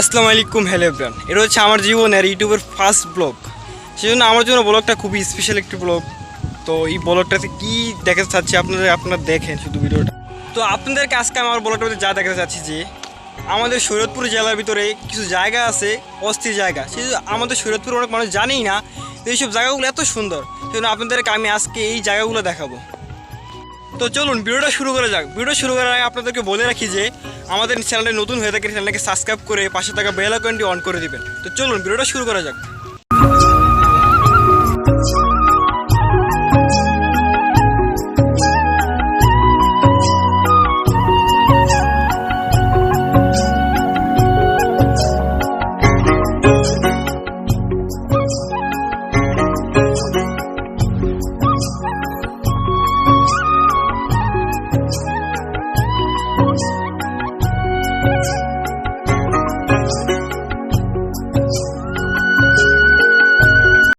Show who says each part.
Speaker 1: আসসালামু আলাইকুম, hello everyone. এটা হচ্ছে আমার জীবনের ইউটিউবের ফার্স্ট ব্লগ সেজন্য আমার জন্য ব্লগটা খুবই স্পেশাল একটি ব্লগ তো এই ব্লগটাতে কি দেখাতে চাচ্ছি আপনারা আপনারা দেখেন শুধু ভিডিওটা। তো আপনাদেরকে আজকে আমার ব্লগটাতে যা দেখাতে চাচ্ছি যে, আমাদের শরীয়তপুর জেলার ভিতরে কিছু জায়গা আছে, অস্থির জায়গা। সেই আমাদের শরীয়তপুর অনেক মানুষ জানেই না এইসব জায়গাগুলো এত সুন্দর। সেজন্য আপনাদেরকে আমি আজকে এই জায়গাগুলো দেখাবো। তো চলুন, ভিডিওটা শুরু করা যাক। ভিডিও শুরু করার আগে আপনাদেরকে বলে রাখি যে, আমাদের চ্যানেলটা নতুন হয়ে থাকে চ্যানেলকে সাবস্ক্রাইব করে পাশে থাকা বেল আইকনটি অন করে দিবেন। তো চলুন, ভিডিওটা শুরু করা যাক। Thank you.